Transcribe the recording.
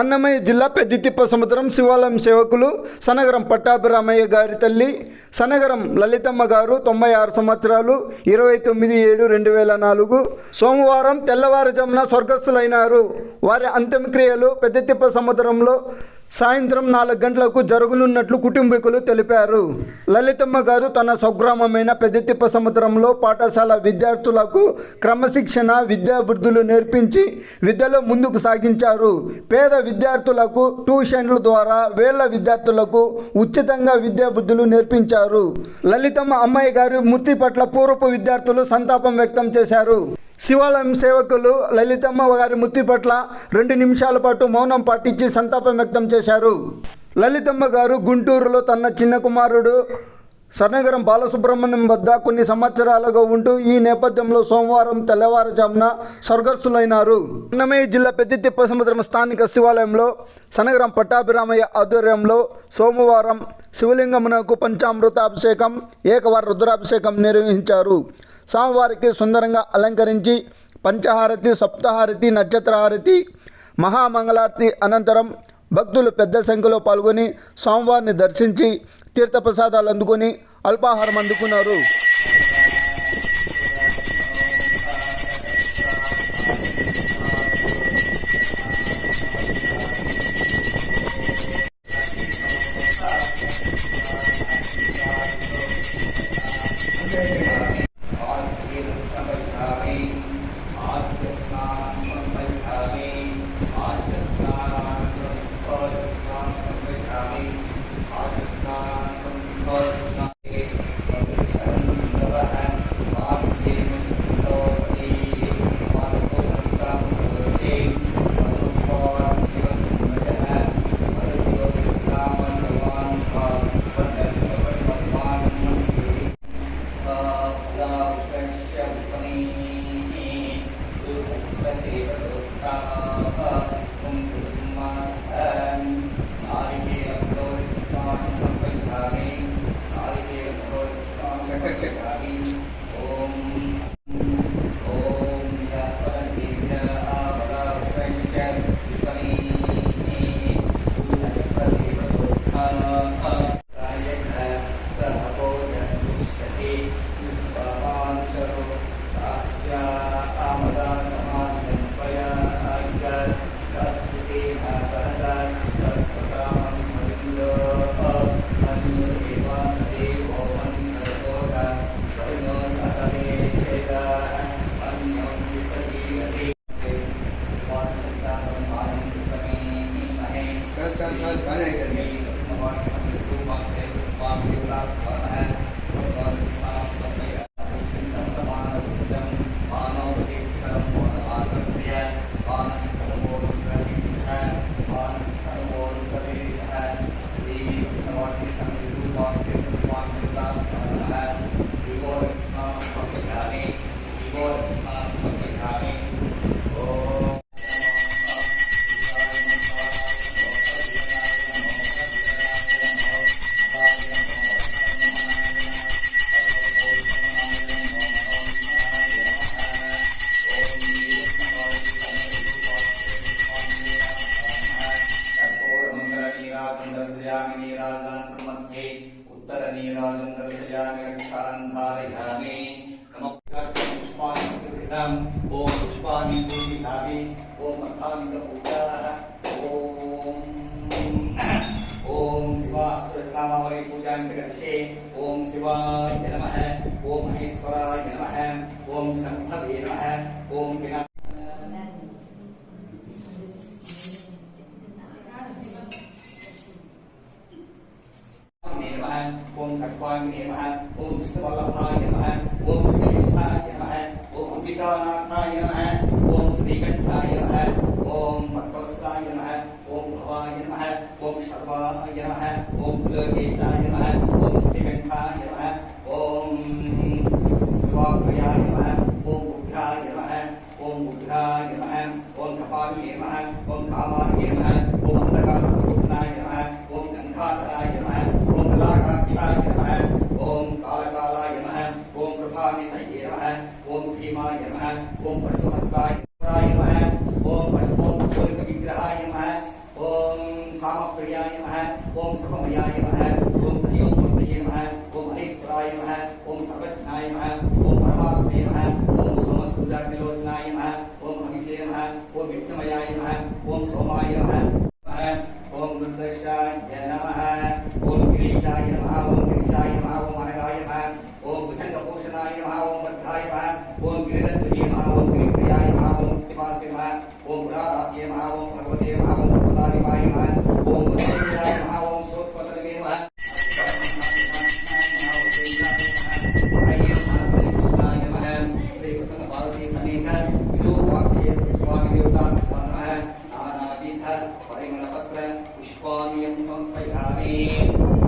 అన్నమయ్య జిల్లా పెద్దితిప్ప సముద్రం శివాలయం సేవకులు సనగరం పట్టాభిరామయ్య గారి తల్లి సనగరం లలితమ్మ గారు తొంభై ఆరు సంవత్సరాలు ఇరవై తొమ్మిది ఏడు రెండు వేల నాలుగు. సోమవారం తెల్లవారుజామున స్వర్గస్థులైనారు. వారి అంత్యక్రియలు పెద్దితిప్ప సముద్రంలో సాయంత్రం నాలుగు గంటలకు జరగనున్నట్లు కుటుంబీకులు తెలిపారు. లలితమ్మ గారు తన స్వగ్రామమైన పెద్దతిప్ప సముద్రంలో పాఠశాల విద్యార్థులకు క్రమశిక్షణ విద్యాభివృద్ధులు నేర్పించి విద్యలో ముందుకు సాగించారు. పేద విద్యార్థులకు ట్యూషన్ల ద్వారా వేళ్ళ విద్యార్థులకు ఉచితంగా విద్యాబుద్ధులు నేర్పించారు. లలితమ్మ అమ్మాయి గారు మృతి పట్ల పూర్వపు విద్యార్థులు సంతాపం వ్యక్తం చేశారు. శివాలయం సేవకులు లలితమ్మ గారి మృతి పట్ల రెండు నిమిషాల పాటు మౌనం పాటించి సంతాపం వ్యక్తం చేశారు. లలితమ్మ గారు గుంటూరులో తన చిన్న కుమారుడు సనగరం బాలసుబ్రహ్మణ్యం వద్ద కొన్ని సంవత్సరాలుగా ఉంటూ ఈ నేపథ్యంలో సోమవారం తెల్లవారుజామున స్వర్గస్థులైనారు. అన్నమయ్య జిల్లా పెద్దితిప్ప సముద్రం స్థానిక శివాలయంలో సనగరం పట్టాభిరామయ్య ఆధ్వర్యంలో సోమవారం శివలింగమునకు పంచామృతాభిషేకం ఏకవార రుద్రాభిషేకం నిర్వహించారు. స్వామివారికి సుందరంగా అలంకరించి పంచహారతి సప్తహారతి నక్షత్రహారతి మహామంగళారతి అనంతరం భక్తులు పెద్ద సంఖ్యలో పాల్గొని స్వామివారిని దర్శించి తీర్థప్రసాదాలు అందుకొని అల్పాహారం అందుకున్నారు. पुष्पाणि पूजितानि ॐ अथामितपूजाः ॐ ॐ शिवास्तुनामावली पूजां जगर्षे ॐ शिवाय नमः ॐ महेश्वराय नमः ॐ सम्भवे नमः ॐ विना नमः ओम खट्वांगे नमः ओम विष्णुवल्लभाय नमः ओम श्रीनिष्ठाय नमः ओम अंबिकानाथाय नमः श्रीकंठाय नमः। ओम भक्तवत्सलाय नमः, ओम भवाय नमः, ओम शर्वाय नमः, ओम कुलकेशाय नमः, ओम श्रीकंठाय नमः, ओम शिवाभयाय नमः, ओम बुद्धाय नमः, ओम बुद्धाय नमः, ओम कपाले नमः, ओम कामाय वेदाय नमः ओम हरि ओम ब्रह्मये नमः ओम हरीश्वराय नमः ओम सर्वज्ञाय नमः ओम परमात्मने नमः ओम सोमसूर्याग्निलोचनाय नमः ओम हविषे नमः ओम विघ्नमयाय नमः ओम सोमाय नमः ओम दुर्दशाय नमः ओम गिरीशाय नमः ओम गिरीशाय नमः ओम अनगाय नमः ओम भुजंगभूषणाय नमः ओम बद्धाय नमः ओम गिरिदत्तये नमः ओम गिरिप्रियाय नमः ओम प्रतिभासे नमः ओम पुरादाप्ये नमः ओम पर्वते नमः ओम पर्वताधिपाय नमः ไปอามี